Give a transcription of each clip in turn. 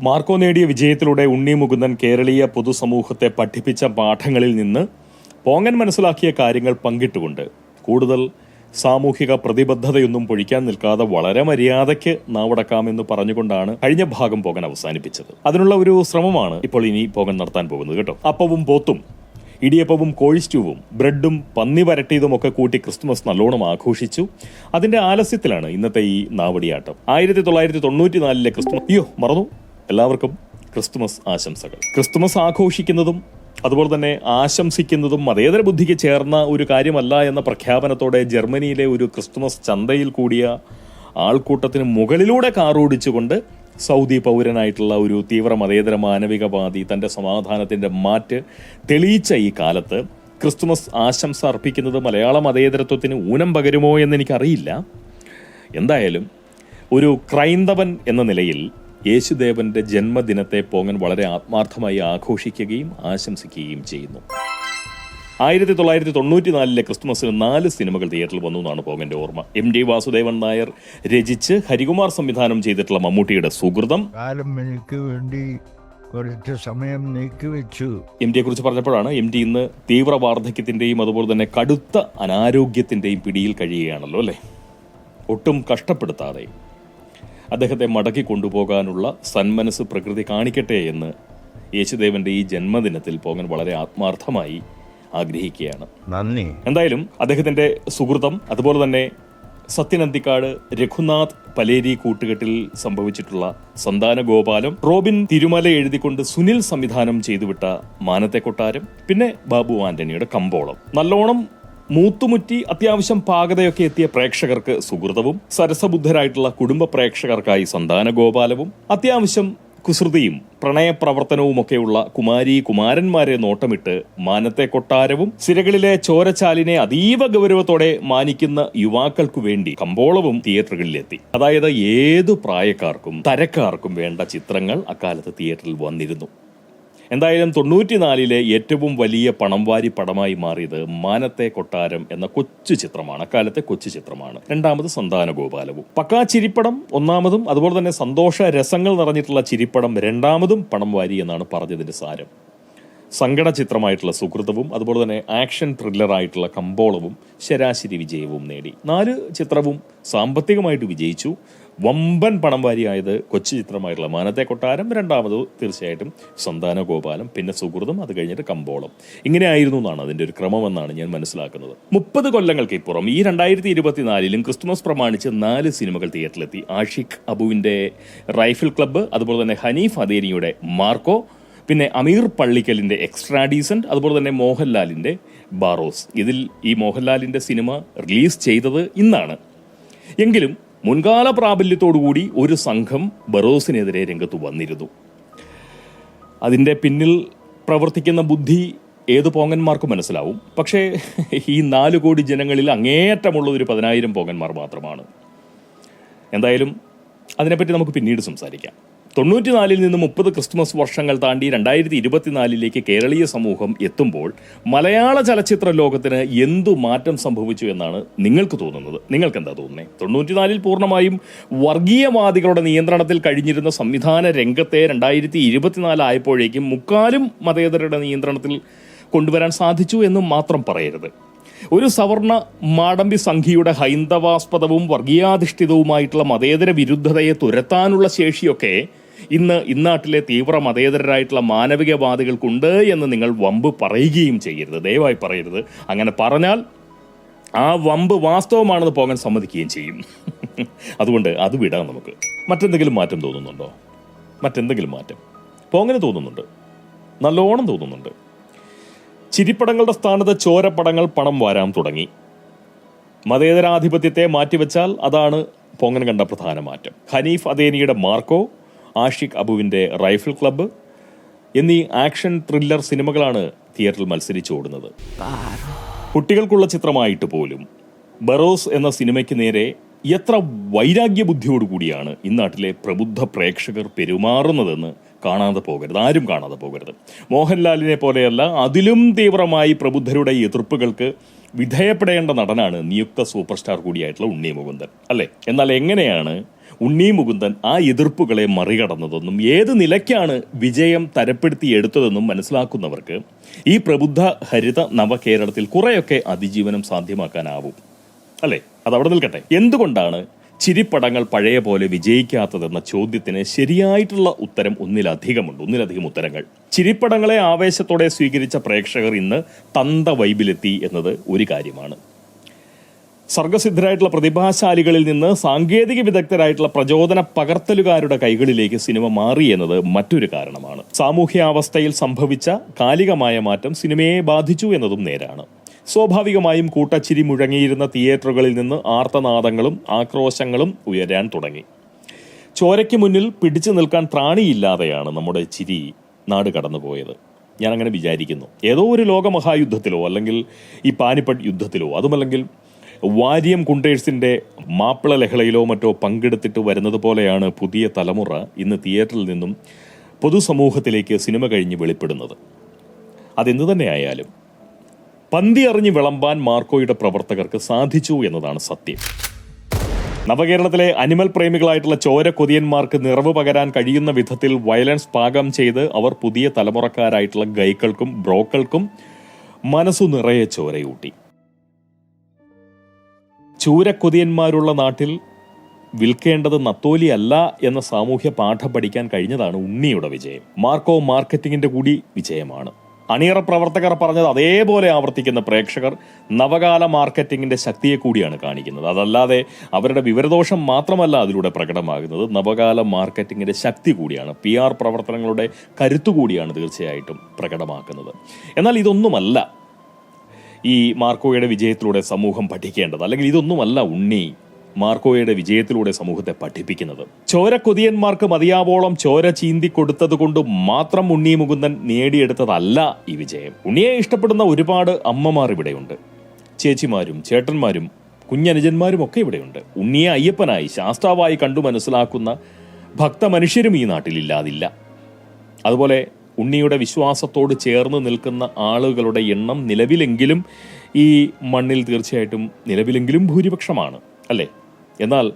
Marco നേടിയ വിജയത്തിലൂടെ ഉണ്ണി മുകുന്ദൻ കേരളീയ പൊതുസമൂഹത്തെ പഠിപ്പിച്ച പാഠങ്ങളിൽ നിന്ന് പോങ്ങൻ മനസ്സിലാക്കിയ കാര്യങ്ങൾ പങ്കിട്ടുകൊണ്ട് കൂടുതൽ സാമൂഹിക പ്രതിബദ്ധതയൊന്നും പൊഴിക്കാൻ നിൽക്കാതെ വളരെ മര്യാദയ്ക്ക് നാവടക്കാമെന്ന് പറഞ്ഞുകൊണ്ടാണ് കഴിഞ്ഞ ഭാഗം പോകൻ അവസാനിപ്പിച്ചത്. അതിനുള്ള ഒരു ശ്രമമാണ് ഇപ്പോൾ ഇനി പോകൻ നടത്താൻ പോകുന്നത് കേട്ടോ. അപ്പവും പോത്തും ഇടിയപ്പവും കോഴി സ്റ്റൂവും ബ്രെഡും പന്നി വരട്ടിയതും ഒക്കെ കൂട്ടി ക്രിസ്തുമസ് നല്ലോണം ആഘോഷിച്ചു. അതിന്റെ ആലസ്യത്തിലാണ് ഇന്നത്തെ ഈ നാവടിയാട്ടം. ആയിരത്തി തൊള്ളായിരത്തി തൊണ്ണൂറ്റിനാലിലെ ക്രിസ്തുമസ് അയ്യോ മറന്നു. എല്ലാവർക്കും ക്രിസ്തുമസ് ആശംസകൾ. ക്രിസ്തുമസ് ആഘോഷിക്കുന്നതും അതുപോലെ തന്നെ ആശംസിക്കുന്നതും മതേതര ബുദ്ധിക്ക് ചേർന്ന ഒരു കാര്യമല്ല എന്ന പ്രഖ്യാപനത്തോടെ ജർമ്മനിയിലെ ഒരു ക്രിസ്തുമസ് ചന്തയിൽ കൂടിയ ആൾക്കൂട്ടത്തിന് മുകളിലൂടെ കാറോടിച്ചുകൊണ്ട് സൗദി പൗരനായിട്ടുള്ള ഒരു തീവ്ര മതേതര മാനവികവാദി തന്റെ സമാധാനത്തിന്റെ മാറ്റ് തെളിയിച്ച ഈ കാലത്ത് ക്രിസ്തുമസ് ആശംസ അർപ്പിക്കുന്നത് മലയാള മതേതരത്വത്തിന് ഊനം പകരുമോ എന്ന് എനിക്കറിയില്ല. എന്തായാലും ഒരു ക്രൈന്തവൻ എന്ന നിലയിൽ യേശുദേവന്റെ ജന്മദിനത്തെ പോങ്ങൻ വളരെ ആത്മാർത്ഥമായി ആഘോഷിക്കുകയും ആശംസിക്കുകയും ചെയ്യുന്നു. ആയിരത്തി തൊള്ളായിരത്തി തൊണ്ണൂറ്റി നാലിലെ ക്രിസ്തുമസിന് നാല് സിനിമകൾ തിയേറ്ററിൽ വന്നു എന്നാണ് പോകന്റെ ഓർമ്മ. എം ഡി വാസുദേവൻ നായർ രചിച്ച് ഹരികുമാർ സംവിധാനം ചെയ്തിട്ടുള്ള മമ്മൂട്ടിയുടെ സുഹൃതം വേണ്ടി കുറച്ച് സമയം നീക്കിവെച്ചു. എം ഡിയെ കുറിച്ച് പറഞ്ഞപ്പോഴാണ് എം ഡി ഇന്ന് തീവ്ര വാർദ്ധക്യത്തിന്റെയും അതുപോലെ തന്നെ കടുത്ത അനാരോഗ്യത്തിന്റെയും പിടിയിൽ കഴിയുകയാണല്ലോ അല്ലേ? ഒട്ടും കഷ്ടപ്പെടുത്താതെ. അദ്ദേഹത്തെ മടക്കി കൊണ്ടുപോകാനുള്ള സന്മനസ് പ്രകൃതി കാണിക്കട്ടെ എന്ന് യേശുദേവന്റെ ഈ ജന്മദിനത്തിൽ പോകൻ വളരെ ആത്മാർത്ഥമായി ആഗ്രഹിക്കുകയാണ്. നന്ദി. എന്തായാലും അദ്ദേഹത്തിന്റെ സുഹൃത്തം അതുപോലെ തന്നെ സത്യനന്തിക്കാട് രഘുനാഥ് പലേരി കൂട്ടുകെട്ടിൽ സംഭവിച്ചിട്ടുള്ള സന്താന ഗോപാലം റോബിൻ തിരുമല എഴുതിക്കൊണ്ട് സുനിൽ സംവിധാനം ചെയ്തുവിട്ട മാനത്തെ കൊട്ടാരം പിന്നെ ബാബു ആന്റണിയുടെ കമ്പോളം. നല്ലോണം മൂത്തുമുറ്റി അത്യാവശ്യം പാകതയൊക്കെ എത്തിയ പ്രേക്ഷകർക്ക് സുഹൃതവും സരസബുദ്ധരായിട്ടുള്ള കുടുംബ പ്രേക്ഷകർക്കായി സന്താന ഗോപാലവും അത്യാവശ്യം കുസൃതിയും പ്രണയപ്രവർത്തനവുമൊക്കെയുള്ള കുമാരി കുമാരന്മാരെ നോട്ടമിട്ട് മാനത്തെ കൊട്ടാരവും സിരകളിലെ ചോരച്ചാലിനെ അതീവ ഗൗരവത്തോടെ മാനിക്കുന്ന യുവാക്കൾക്കു വേണ്ടി കമ്പോളവും തിയേറ്ററുകളിലെത്തി. അതായത് ഏതു പ്രായക്കാർക്കും തരക്കാർക്കും വേണ്ട ചിത്രങ്ങൾ അക്കാലത്ത് തിയേറ്ററിൽ വന്നിരുന്നു. എന്തായാലും തൊണ്ണൂറ്റിനാലിലെ ഏറ്റവും വലിയ പണം വാരി പടമായി മാറിയത് മാനത്തെ കൊട്ടാരം എന്ന കൊച്ചു ചിത്രമാണ് അക്കാലത്തെ കൊച്ചു ചിത്രമാണ്. രണ്ടാമത് സന്താന ഗോപാലവും പക്കാ ചിരിപ്പടം ഒന്നാമതും അതുപോലെ തന്നെ സന്തോഷ രസങ്ങൾ നിറഞ്ഞിട്ടുള്ള ചിരിപ്പടം രണ്ടാമതും പണം വാരി എന്നാണ് പറഞ്ഞതിന്റെ സാരം. സങ്കട ചിത്രമായിട്ടുള്ള സുഹൃതവും അതുപോലെ തന്നെ ആക്ഷൻ ത്രില്ലറായിട്ടുള്ള കമ്പോളവും ശരാശരി വിജയവും നേടി. നാല് ചിത്രവും സാമ്പത്തികമായിട്ട് വിജയിച്ചു. വമ്പൻ പണം വാരിയായത് കൊച്ചു ചിത്രമായിട്ടുള്ള മാനത്തെ കൊട്ടാരം രണ്ടാമത് തീർച്ചയായിട്ടും സന്താന ഗോപാലം പിന്നെ സുഹൃതം അത് കഴിഞ്ഞിട്ട് കമ്പോളം. ഇങ്ങനെയായിരുന്നു എന്നാണ് അതിന്റെ ഒരു ക്രമമെന്നാണ് ഞാൻ മനസ്സിലാക്കുന്നത്. മുപ്പത് കൊല്ലങ്ങൾക്ക് ഇപ്പുറം ഈ രണ്ടായിരത്തി ഇരുപത്തിനാലിലും ക്രിസ്തുമസ് പ്രമാണിച്ച് നാല് സിനിമകൾ തിയേറ്ററിലെത്തി. ആഷിഖ് അബുവിന്റെ റൈഫിൾ ക്ലബ്ബ് അതുപോലെ തന്നെ ഹനീഫ് അദേനിയുടെ മാർക്കോ പിന്നെ അമീർ പള്ളിക്കലിന്റെ എക്സ്ട്രാ ഡീസന്റ് അതുപോലെ തന്നെ മോഹൻലാലിന്റെ ബാറോസ്. ഇതിൽ ഈ മോഹൻലാലിന്റെ സിനിമ റിലീസ് ചെയ്തത് ഇന്നാണ്. എങ്കിലും മുൻകാല പ്രാബല്യത്തോടുകൂടി ഒരു സംഘം ബറോസിനെതിരെ രംഗത്ത് വന്നിരുന്നു. അതിന്റെ പിന്നിൽ പ്രവർത്തിക്കുന്ന ബുദ്ധി ഏത് പോങ്ങന്മാർക്കും മനസ്സിലാവും. പക്ഷേ ഈ നാല് കോടി ജനങ്ങളിൽ അങ്ങേയറ്റമുള്ള ഒരു പതിനായിരം പോങ്ങന്മാർ മാത്രമാണ്. എന്തായാലും അതിനെപ്പറ്റി നമുക്ക് പിന്നീട് സംസാരിക്കാം. തൊണ്ണൂറ്റിനാലിൽ നിന്ന് മുപ്പത് ക്രിസ്മസ് വർഷങ്ങൾ താണ്ടി രണ്ടായിരത്തി ഇരുപത്തിനാലിലേക്ക് കേരളീയ സമൂഹം എത്തുമ്പോൾ മലയാള ചലച്ചിത്ര ലോകത്തിന് എന്തു മാറ്റം സംഭവിച്ചു എന്നാണ് നിങ്ങൾക്ക് തോന്നുന്നത്? നിങ്ങൾക്ക് എന്താ തോന്നുന്നത് തൊണ്ണൂറ്റിനാലിൽ പൂർണമായും വർഗീയവാദികളുടെ നിയന്ത്രണത്തിൽ കഴിഞ്ഞിരുന്ന സംവിധാന രംഗത്തെ രണ്ടായിരത്തി ഇരുപത്തിനാലായപ്പോഴേക്കും മുക്കാലും മതേതരരുടെ നിയന്ത്രണത്തിൽ കൊണ്ടുവരാൻ സാധിച്ചു എന്ന് മാത്രം പറയരുത്. ഒരു സവർണ മാടമ്പി സംഘിയുടെ ഹൈന്ദവാസ്പദവും വർഗീയാധിഷ്ഠിതവുമായിട്ടുള്ള മതേതര വിരുദ്ധതയെ തുരത്താനുള്ള ശേഷിയൊക്കെ ഇന്ന് ഇന്നാട്ടിലെ തീവ്ര മതേതരരായിട്ടുള്ള മാനവികവാദികൾക്കുണ്ട് എന്ന് നിങ്ങൾ വമ്പ് പറയുകയും ചെയ്യരുത്. ദയവായി പറയരുത്. അങ്ങനെ പറഞ്ഞാൽ ആ വമ്പ് വാസ്തവമാണെന്ന് പോകാൻ സമ്മതിക്കുകയും ചെയ്യും. അതുകൊണ്ട് അത് വിടാം നമുക്ക്. മറ്റെന്തെങ്കിലും മാറ്റം തോന്നുന്നുണ്ടോ? മറ്റെന്തെങ്കിലും മാറ്റം? പോങ്ങനെ തോന്നുന്നുണ്ട്. നല്ലോണം തോന്നുന്നുണ്ട്. ചിരിപ്പടങ്ങളുടെ സ്ഥാനത്ത് ചോരപ്പടങ്ങൾ പണം വാരാൻ തുടങ്ങി. മതേതരാധിപത്യത്തെ മാറ്റിവെച്ചാൽ അതാണ് പൊങ്ങൻ കണ്ട പ്രധാന മാറ്റം. ഹനീഫ് അദേനിയുടെ മാർക്കോ ആഷിഖ് അബുവിന്റെ റൈഫിൾ ക്ലബ്ബ് എന്നീ ആക്ഷൻ ത്രില്ലർ സിനിമകളാണ് തിയേറ്ററിൽ മത്സരിച്ചു ഓടുന്നത്. കുട്ടികൾക്കുള്ള ചിത്രമായിട്ട് പോലും ബറോസ് എന്ന സിനിമയ്ക്ക് നേരെ എത്ര വൈരാഗ്യ ബുദ്ധിയോടുകൂടിയാണ് ഇന്നാട്ടിലെ പ്രബുദ്ധ പ്രേക്ഷകർ പെരുമാറുന്നതെന്ന് കാണാതെ പോകരുത് ആരും കാണാതെ പോകരുത്. മോഹൻലാലിനെ പോലെയല്ല അതിലും തീവ്രമായി പ്രബുദ്ധരുടെ എതിർപ്പുകൾക്ക് വിധേയപ്പെടേണ്ട നടനാണ് നിയുക്ത സൂപ്പർ സ്റ്റാർ കൂടിയായിട്ടുള്ള ഉണ്ണി മുകുന്ദൻ. അല്ലേ? എന്നാൽ എങ്ങനെയാണ് ഉണ്ണി മുകുന്ദൻ ആ എതിർപ്പുകളെ മറികടന്നതെന്നും ഏത് നിലയ്ക്കാണ് വിജയം തരപ്പെടുത്തി എടുത്തതെന്നും മനസ്സിലാക്കുന്നവർക്ക് ഈ പ്രബുദ്ധ ഹരിത നവകേരളത്തിൽ കുറെയൊക്കെ അതിജീവനം സാധ്യമാക്കാനാവും. അല്ലേ? അതവിടെ നിൽക്കട്ടെ. എന്തുകൊണ്ടാണ് ചിരിപ്പടങ്ങൾ പഴയ പോലെ വിജയിക്കാത്തതെന്ന ചോദ്യത്തിന് ശരിയായിട്ടുള്ള ഉത്തരം ഒന്നിലധികമുണ്ട് ഒന്നിലധികം ഉത്തരങ്ങൾ. ചിരിപ്പടങ്ങളെ ആവേശത്തോടെ സ്വീകരിച്ച പ്രേക്ഷകർ ഇന്ന് തന്ത വൈബിലെത്തി എന്നത് ഒരു കാര്യമാണ്. സർഗസിദ്ധരായിട്ടുള്ള പ്രതിഭാശാലികളിൽ നിന്ന് സാങ്കേതിക വിദഗ്ധരായിട്ടുള്ള പ്രചോദന പകർത്തലുകാരുടെ കൈകളിലേക്ക് സിനിമ മാറി എന്നത് മറ്റൊരു കാരണമാണ്. സാമൂഹ്യാവസ്ഥയിൽ സംഭവിച്ച കാലികമായ മാറ്റം സിനിമയെ ബാധിച്ചു എന്നതും നേരാണ്. സ്വാഭാവികമായും കൂട്ടച്ചിരി മുഴങ്ങിയിരുന്ന തിയേറ്ററുകളിൽ നിന്ന് ആർത്തനാദങ്ങളും ആക്രോശങ്ങളും ഉയരാൻ തുടങ്ങി. ചോരയ്ക്ക് മുന്നിൽ പിടിച്ചു നിൽക്കാൻ ത്രാണിയില്ലാതെയാണ് നമ്മുടെ ചിരി നാട് കടന്നുപോയത്. ഞാൻ അങ്ങനെ വിചാരിക്കുന്നു. ഏതോ ഒരു ലോകമഹായുദ്ധത്തിലോ അല്ലെങ്കിൽ ഈ പാനിപ്പട്ട് യുദ്ധത്തിലോ അതുമല്ലെങ്കിൽ വാര്യം കുണ്ടേഴ്സിന്റെ മാപ്പിള ലഹളയിലോ മറ്റോ പങ്കെടുത്തിട്ട് വരുന്നത് പോലെയാണ് പുതിയ തലമുറ ഇന്ന് തിയേറ്ററിൽ നിന്നും പൊതുസമൂഹത്തിലേക്ക് സിനിമ കഴിഞ്ഞ് വെളിപ്പെടുന്നത്. അതെന്തു തന്നെയായാലും പന്തി അറിഞ്ഞ് വിളമ്പാൻ മാർക്കോയുടെ പ്രവർത്തകർക്ക് സാധിച്ചു എന്നതാണ് സത്യം. നവകേരളത്തിലെ അനിമൽ പ്രേമികളായിട്ടുള്ള ചോര കൊതിയന്മാർക്ക് നിറവ് പകരാൻ കഴിയുന്ന വിധത്തിൽ വയലൻസ് പാകം ചെയ്ത് അവർ പുതിയ തലമുറക്കാരായിട്ടുള്ള ഗൈക്കൾക്കും ബ്രോക്കൾക്കും മനസ്സു നിറയെ ചോരയൂട്ടി. ചൂരക്കൊതിയന്മാരുള്ള നാട്ടിൽ വിൽക്കേണ്ടത് നത്തോലി അല്ല എന്ന സാമൂഹ്യ പാഠം പഠിക്കാൻ കഴിഞ്ഞതാണ് ഉണ്ണിയുടെ വിജയം. മാർക്കോ മാർക്കറ്റിംഗിന്റെ കൂടി വിജയമാണ്. അണിയറ പ്രവർത്തകർ പറഞ്ഞത് അതേപോലെ ആവർത്തിക്കുന്ന പ്രേക്ഷകർ നവകാല മാർക്കറ്റിംഗിന്റെ ശക്തിയെ കൂടിയാണ് കാണിക്കുന്നത്. അതല്ലാതെ അവരുടെ വിവരദോഷം മാത്രമല്ല അതിലൂടെ പ്രകടമാകുന്നത്. നവകാല മാർക്കറ്റിംഗിന്റെ ശക്തി കൂടിയാണ്. പി ആർ പ്രവർത്തനങ്ങളുടെ കരുത്തു കൂടിയാണ് തീർച്ചയായിട്ടും പ്രകടമാക്കുന്നത്. എന്നാൽ ഇതൊന്നുമല്ല. ഈ മാർക്കോയുടെ വിജയത്തിലൂടെ സമൂഹം പഠിക്കേണ്ടത്. അല്ലെങ്കിൽ ഇതൊന്നുമല്ല ഉണ്ണി മാർക്കോയുടെ വിജയത്തിലൂടെ സമൂഹത്തെ പഠിപ്പിക്കുന്നത്. ചോര കൊതിയന്മാർക്ക് മതിയാവോളം ചോര ചീന്തി കൊടുത്തത് കൊണ്ട് മാത്രം ഉണ്ണി മുകുന്ദൻ നേടിയെടുത്തതല്ല ഈ വിജയം. ഉണ്ണിയെ ഇഷ്ടപ്പെടുന്ന ഒരുപാട് അമ്മമാർ ഇവിടെയുണ്ട്. ചേച്ചിമാരും ചേട്ടന്മാരും കുഞ്ഞനുജന്മാരും ഒക്കെ ഇവിടെയുണ്ട്. ഉണ്ണിയെ അയ്യപ്പനായി ശാസ്താവായി കണ്ടു മനസ്സിലാക്കുന്ന ഭക്തമനുഷ്യരും ഈ നാട്ടിലില്ലാതില്ല. അതുപോലെ ഉണ്ണിയുടെ വിശ്വാസത്തോട് ചേർന്ന് നിൽക്കുന്ന ആളുകളുടെ എണ്ണം നിലവിലെങ്കിലും ഈ മണ്ണിൽ തീർച്ചയായിട്ടും നിലവിലെങ്കിലും ഭൂരിപക്ഷമാണ് അല്ലേ? എന്നാൽ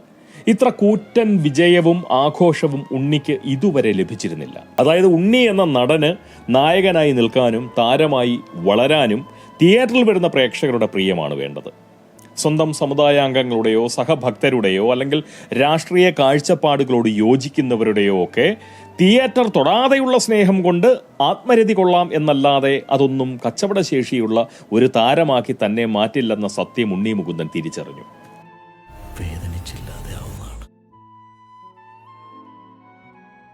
ഇത്ര കൂറ്റൻ വിജയവും ആഘോഷവും ഉണ്ണിക്ക് ഇതുവരെ ലഭിച്ചിരുന്നില്ല. അതായത് ഉണ്ണി എന്ന നടന് നായകനായി നിൽക്കാനും താരമായി വളരാനും തിയേറ്ററിൽ വരുന്ന പ്രേക്ഷകരുടെ പ്രിയമാണ് വേണ്ടത്. സ്വന്തം സമുദായാംഗങ്ങളുടെയോ സഹഭക്തരുടെയോ അല്ലെങ്കിൽ രാഷ്ട്രീയ കാഴ്ചപ്പാടുകളോട് യോജിക്കുന്നവരുടെയോ ഒക്കെ തിയേറ്റർ തൊടാതെയുള്ള സ്നേഹം കൊണ്ട് ആത്മരതി കൊള്ളാം എന്നല്ലാതെ അതൊന്നും കച്ചവടശേഷിയുള്ള ഒരു താരമാക്കി തന്നെ മാറ്റില്ലെന്ന സത്യം ഉണ്ണി മുകുന്ദൻ തിരിച്ചറിഞ്ഞു.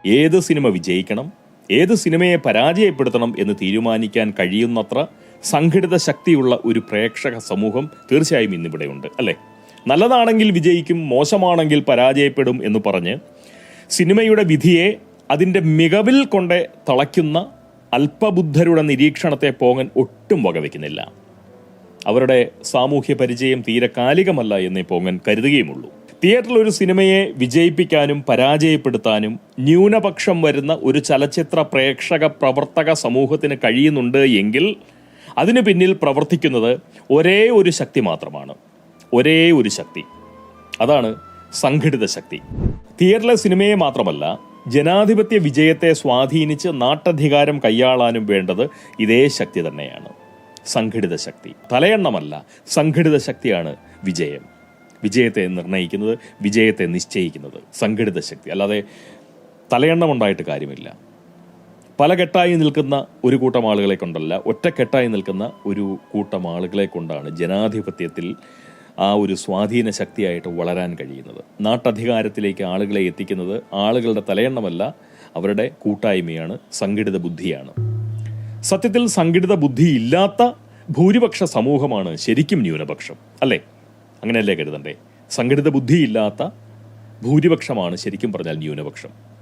ഏത് സിനിമ വിജയിക്കണം? ഏത് സിനിമയെ പരാജയപ്പെടുത്തണം എന്ന് തീരുമാനിക്കാൻ കഴിയുന്നത്ര സംഘടിത ശക്തിയുള്ള ഒരു പ്രേക്ഷക സമൂഹം തീർച്ചയായും ഇന്നിവിടെയുണ്ട് അല്ലേ? നല്ലതാണെങ്കിൽ വിജയിക്കും മോശമാണെങ്കിൽ പരാജയപ്പെടും എന്ന് പറഞ്ഞ് സിനിമയുടെ വിധിയെ അതിന്റെ മികവിൽ കൊണ്ട് തളയ്ക്കുന്ന അല്പബുദ്ധരുടെ നിരീക്ഷണത്തെ പോങ്ങൻ ഒട്ടും വകവയ്ക്കുന്നില്ല അവരുടെ സാമൂഹ്യ പരിചയം തീരെ കാലികമല്ല എന്നേ പോങ്ങൻ കരുതുകയുമുള്ളൂ. തിയേറ്ററിൽ ഒരു സിനിമയെ വിജയിപ്പിക്കാനും പരാജയപ്പെടുത്താനും ന്യൂനപക്ഷം വരുന്ന ഒരു ചലച്ചിത്ര പ്രേക്ഷക പ്രവർത്തക സമൂഹത്തിന് കഴിയുന്നുണ്ട് എങ്കിൽ അതിനു പിന്നിൽ പ്രവർത്തിക്കുന്നത് ഒരേ ഒരു ശക്തി മാത്രമാണ്. ഒരേ ഒരു ശക്തി. അതാണ് സംഘടിത ശക്തി. തിയേറ്ററിലെ സിനിമയെ മാത്രമല്ല ജനാധിപത്യ വിജയത്തെ സ്വാധീനിച്ച് നാട്ടധികാരം കൈയാളാനും വേണ്ടത് ഇതേ ശക്തി തന്നെയാണ്. സംഘടിത ശക്തി. തലയെണ്ണമല്ല സംഘടിത ശക്തിയാണ് വിജയം. വിജയത്തെ നിർണയിക്കുന്നത് വിജയത്തെ നിശ്ചയിക്കുന്നത് സംഘടിത ശക്തി. അല്ലാതെ തലയെണ്ണമുണ്ടായിട്ട് കാര്യമില്ല. പല കെട്ടായി നിൽക്കുന്ന ഒരു കൂട്ടം ആളുകളെ കൊണ്ടല്ല ഒറ്റക്കെട്ടായി നിൽക്കുന്ന ഒരു കൂട്ടം ആളുകളെ കൊണ്ടാണ് ജനാധിപത്യത്തിൽ ആ ഒരു സ്വാധീന ശക്തിയായിട്ട് വളരാൻ കഴിയുന്നത്. നാട്ടധികാരത്തിലേക്ക് ആളുകളെ എത്തിക്കുന്നത് ആളുകളുടെ തലയെണ്ണമല്ല അവരുടെ കൂട്ടായ്മയാണ് സംഘടിത ബുദ്ധിയാണ്. സത്യത്തിൽ സംഘടിത ബുദ്ധി ഇല്ലാത്ത ഭൂരിപക്ഷ സമൂഹമാണ് ശരിക്കും ന്യൂനപക്ഷം അല്ലേ? അങ്ങനെയല്ലേ കരുതണ്ടേ? സംഘടിത ബുദ്ധിയില്ലാത്ത ഭൂരിപക്ഷമാണ് ശരിക്കും പറഞ്ഞാൽ ന്യൂനപക്ഷം.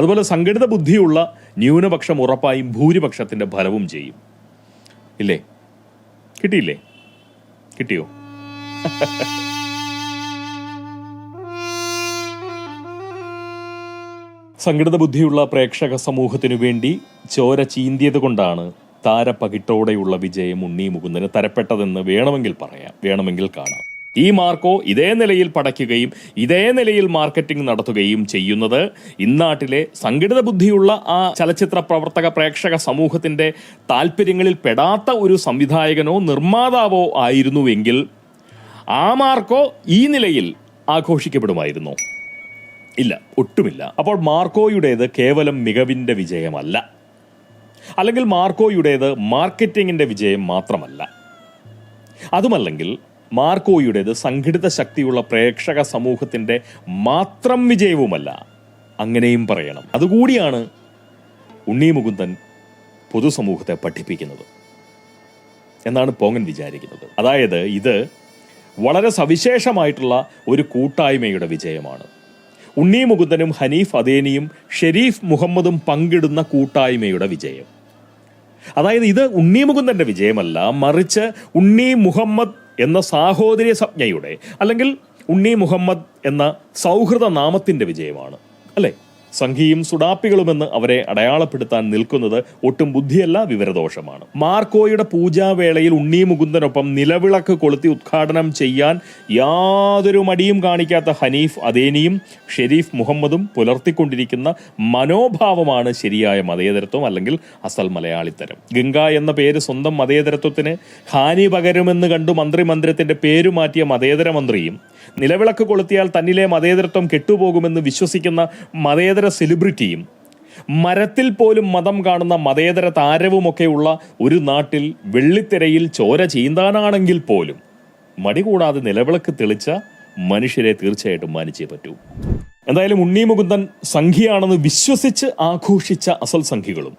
അതുപോലെ സംഘടിത ബുദ്ധിയുള്ള ന്യൂനപക്ഷം ഉറപ്പായും ഭൂരിപക്ഷത്തിന്റെ ഫലവും ചെയ്യും. ഇല്ലേ? കിട്ടിയില്ലേ? കിട്ടിയോ? സംഘടിത ബുദ്ധിയുള്ള പ്രേക്ഷക സമൂഹത്തിനു വേണ്ടി ചോര ചീന്തിയത് കൊണ്ടാണ് താരപ്പകിട്ടോടെയുള്ള വിജയം ഉണ്ണി മുകുന്ദന് തരപ്പെട്ടതെന്ന് വേണമെങ്കിൽ പറയാം. വേണമെങ്കിൽ കാണാം. ഈ മാർക്കോ ഇതേ നിലയിൽ പടയ്ക്കുകയും ഇതേ നിലയിൽ മാർക്കറ്റിംഗ് നടത്തുകയും ചെയ്യുന്നത് ഇന്നാട്ടിലെ സംഘടിത ബുദ്ധിയുള്ള ആ ചലച്ചിത്ര പ്രവർത്തക പ്രേക്ഷക സമൂഹത്തിന്റെ താല്പര്യങ്ങളിൽ പെടാത്ത ഒരു സംവിധായകനോ നിർമ്മാതാവോ ആയിരുന്നുവെങ്കിൽ ആ മാർക്കോ ഈ നിലയിൽ ആഘോഷിക്കപ്പെടുമായിരുന്നു. ഇല്ല ഒട്ടുമില്ല. അപ്പോൾ മാർക്കോയുടേത് കേവലം മികവിന്റെ വിജയമല്ല. അല്ലെങ്കിൽ മാർക്കോയുടേത് മാർക്കറ്റിംഗിന്റെ വിജയം മാത്രമല്ല. അതുമല്ലെങ്കിൽ മാർക്കോയുടേത് സംഘടിത ശക്തിയുള്ള പ്രേക്ഷക സമൂഹത്തിന്റെ മാത്രം വിജയവുമല്ല. അങ്ങനെയും പറയണം. അതുകൂടിയാണ് ഉണ്ണി മുകുന്ദൻ പൊതുസമൂഹത്തെ പഠിപ്പിക്കുന്നത് എന്നാണ് പോങ്ങൻ വിചാരിക്കുന്നത്. അതായത് ഇത് വളരെ സവിശേഷമായിട്ടുള്ള ഒരു കൂട്ടായ്മയുടെ വിജയമാണ്. ഉണ്ണി മുകുന്ദനും ഹനീഫ് അദേനിയും ഷെരീഫ് മുഹമ്മദും പങ്കിടുന്ന കൂട്ടായ്മയുടെ വിജയം. അതായത് ഇത് ഉണ്ണി മുകുന്ദന്റെ വിജയമല്ല മറിച്ച് ഉണ്ണി മുഹമ്മദ് എന്ന സാഹോദര്യ സംജ്ഞയുടെ അല്ലെങ്കിൽ ഉണ്ണി മുഹമ്മദ് എന്ന സൗഹൃദ നാമത്തിന്റെ വിജയമാണ് അല്ലേ? സംഘിയും സുഡാപ്പികളുമെന്ന് അവരെ അടയാളപ്പെടുത്താൻ നിൽക്കുന്നത് ഒട്ടും ബുദ്ധിയല്ല വിവരദോഷമാണ്. മാർക്കോയുടെ പൂജാവേളയിൽ ഉണ്ണി മുകുന്ദനൊപ്പം നിലവിളക്ക് കൊളുത്തി ഉദ്ഘാടനം ചെയ്യാൻ യാതൊരു മടിയും കാണിക്കാത്ത ഹനീഫ് അദേനിയും ഷെരീഫ് മുഹമ്മദും പുലർത്തിക്കൊണ്ടിരിക്കുന്ന മനോഭാവമാണ് ശരിയായ മതേതരത്വം അല്ലെങ്കിൽ അസൽ മലയാളിത്തരം. ഗംഗ എന്ന പേര് സ്വന്തം മതേതരത്വത്തിന് ഹാനി പകരുമെന്ന് കണ്ടു മന്ത്രിമന്ദിരത്തിന്റെ പേരു മാറ്റിയ മതേതര മന്ത്രിയും നിലവിളക്ക് കൊളുത്തിയാൽ തന്നിലെ മതേതരത്വം കെട്ടുപോകുമെന്ന് വിശ്വസിക്കുന്ന മതേതര സെലിബ്രിറ്റിയും മരത്തിൽ പോലും മതം കാണുന്ന മതേതര താരവുമൊക്കെയുള്ള ഒരു നാട്ടിൽ വെള്ളിത്തിരയിൽ ചോര ചീന്താനാണെങ്കിൽ പോലും മടി കൂടാതെ നിലവിളക്ക് തെളിച്ച മനുഷ്യരെ തീർച്ചയായിട്ടും മാനിച്ചേ പറ്റൂ. എന്തായാലും ഉണ്ണി മുകുന്ദൻ സംഘിയാണെന്ന് വിശ്വസിച്ച് ആഘോഷിച്ച അസൽ സംഘികളും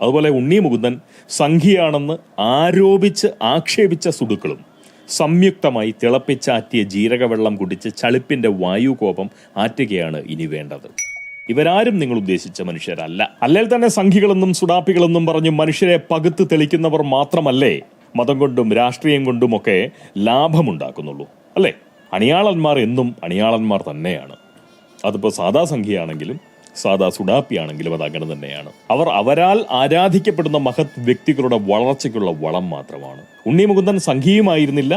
അതുപോലെ ഉണ്ണി മുകുന്ദൻ സംഘിയാണെന്ന് ആരോപിച്ച് ആക്ഷേപിച്ച സുടുക്കളും സംയുക്തമായി തിളപ്പിച്ചാറ്റിയ ജീരകവെള്ളം കുടിച്ച് ചളിപ്പിന്റെ വായുകോപം ആറ്റുകയാണ് ഇനി വേണ്ടത്. ഇവരാരും നിങ്ങൾ ഉദ്ദേശിച്ച മനുഷ്യരല്ല. അല്ലെങ്കിൽ തന്നെ സംഘികളെന്നും സുഡാപ്പികളെന്നും പറഞ്ഞ് മനുഷ്യരെ പകുത്ത് തെളിക്കുന്നവർ മാത്രമല്ലേ? മതം കൊണ്ടും രാഷ്ട്രീയം കൊണ്ടുമൊക്കെ ലാഭമുണ്ടാക്കുന്നുള്ളൂ. അല്ലേ? അണിയാളന്മാർ എന്നും അണിയാളന്മാർ തന്നെയാണ്. അതിപ്പോൾ സാധാ സംഖ്യയാണെങ്കിലും സാദാ സുഡാപ്പിയാണെങ്കിലും അത് അങ്ങനെ തന്നെയാണ്. അവർ അവരാൽ ആരാധിക്കപ്പെടുന്ന മഹത് വ്യക്തികളുടെ വളർച്ചയ്ക്കുള്ള വളം മാത്രമാണ്. ഉണ്ണി മുകുന്ദൻ സംഘിയുമായിരുന്നില്ല.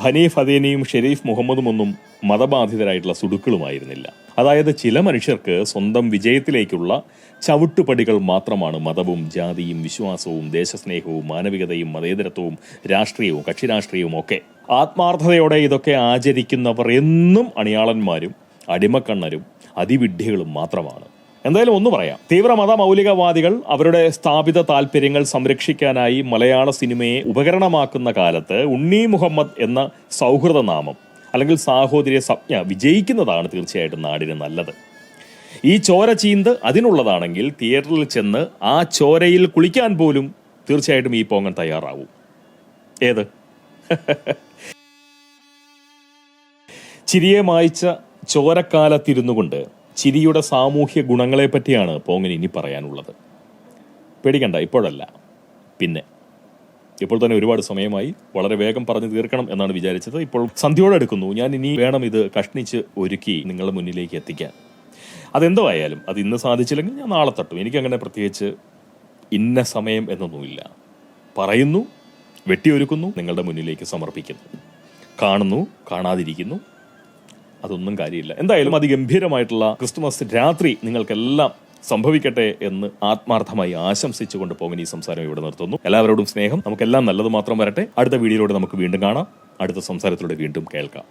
ഹനീഫ് അദേനിയും ഷെരീഫ് മുഹമ്മദും ഒന്നും മതബാധിതരായിട്ടുള്ള സുടുക്കളുമായിരുന്നില്ല അതായത് ചില മനുഷ്യർക്ക് സ്വന്തം വിജയത്തിലേക്കുള്ള ചവിട്ടുപടികൾ മാത്രമാണ് മതവും ജാതിയും വിശ്വാസവും ദേശസ്നേഹവും മാനവികതയും മതേതരത്വവും രാഷ്ട്രീയവും കക്ഷിരാഷ്ട്രീയവും ഒക്കെ. ആത്മാർത്ഥതയോടെ ഇതൊക്കെ ആചരിക്കുന്നവർ എന്നും അണിയാളന്മാരും അടിമക്കണ്ണരും അതിവിഡ്ഢികളും മാത്രമാണ്. എന്തായാലും ഒന്ന് പറയാം. തീവ്ര മത മൗലികവാദികൾ അവരുടെ സ്ഥാപിത താല്പര്യങ്ങൾ സംരക്ഷിക്കാനായി മലയാള സിനിമയെ ഉപകരണമാക്കുന്ന കാലത്ത് ഉണ്ണി മുഹമ്മദ് എന്ന സൗഹൃദ നാമം അല്ലെങ്കിൽ സാഹോദര്യ സംജ്ഞ വിജയിക്കുന്നതാണ് തീർച്ചയായിട്ടും നാടിന് നല്ലത്. ഈ ചോര ചീന്ത് അതിനുള്ളതാണെങ്കിൽ തിയേറ്ററിൽ ചെന്ന് ആ ചോരയിൽ കുളിക്കാൻ പോലും തീർച്ചയായിട്ടും ഈ പോങ്ങൻ തയ്യാറാവും. ഏത്? ചിരിയെ മായ്ച്ച ചോരക്കാലത്തിരുന്നു കൊണ്ട് ചിരിയുടെ സാമൂഹ്യ ഗുണങ്ങളെ പറ്റിയാണ് പോങ്ങൻ ഇനി പറയാനുള്ളത്. പേടിക്കണ്ട ഇപ്പോഴല്ല. പിന്നെ ഇപ്പോൾ തന്നെ ഒരുപാട് സമയമായി വളരെ വേഗം പറഞ്ഞു തീർക്കണം എന്നാണ് വിചാരിച്ചത്. ഇപ്പോൾ സന്ധ്യയോടെ എടുക്കുന്നു. ഞാൻ ഇനി വേണം ഇത് കഷ്ണിച്ച് ഒരുക്കി നിങ്ങളുടെ മുന്നിലേക്ക് എത്തിക്കാൻ. അതെന്തോ ആയാലും അത് ഇന്ന് സാധിച്ചില്ലെങ്കിൽ ഞാൻ നാളെ തട്ടും. എനിക്കങ്ങനെ പ്രത്യേകിച്ച് ഇന്ന സമയം എന്നൊന്നുമില്ല. പറയുന്നു വെട്ടിയൊരുക്കുന്നു നിങ്ങളുടെ മുന്നിലേക്ക് സമർപ്പിക്കുന്നു. കാണുന്നു കാണാതിരിക്കുന്നു അതൊന്നും കാര്യമില്ല. എന്തായാലും അതിഗംഭീരമായിട്ടുള്ള ക്രിസ്തുമസ് രാത്രി നിങ്ങൾക്കെല്ലാം സംഭവിക്കട്ടെ എന്ന് ആത്മാർത്ഥമായി ആശംസിച്ചുകൊണ്ട് പോകുന്ന ഈ സംസാരം ഇവിടെ നിർത്തുന്നു. എല്ലാവരോടും സ്നേഹം. നമുക്കെല്ലാം നല്ലത് മാത്രം വരട്ടെ. അടുത്ത വീഡിയോയിലൂടെ നമുക്ക് വീണ്ടും കാണാം. അടുത്ത സംസാരത്തിലൂടെ വീണ്ടും കേൾക്കാം.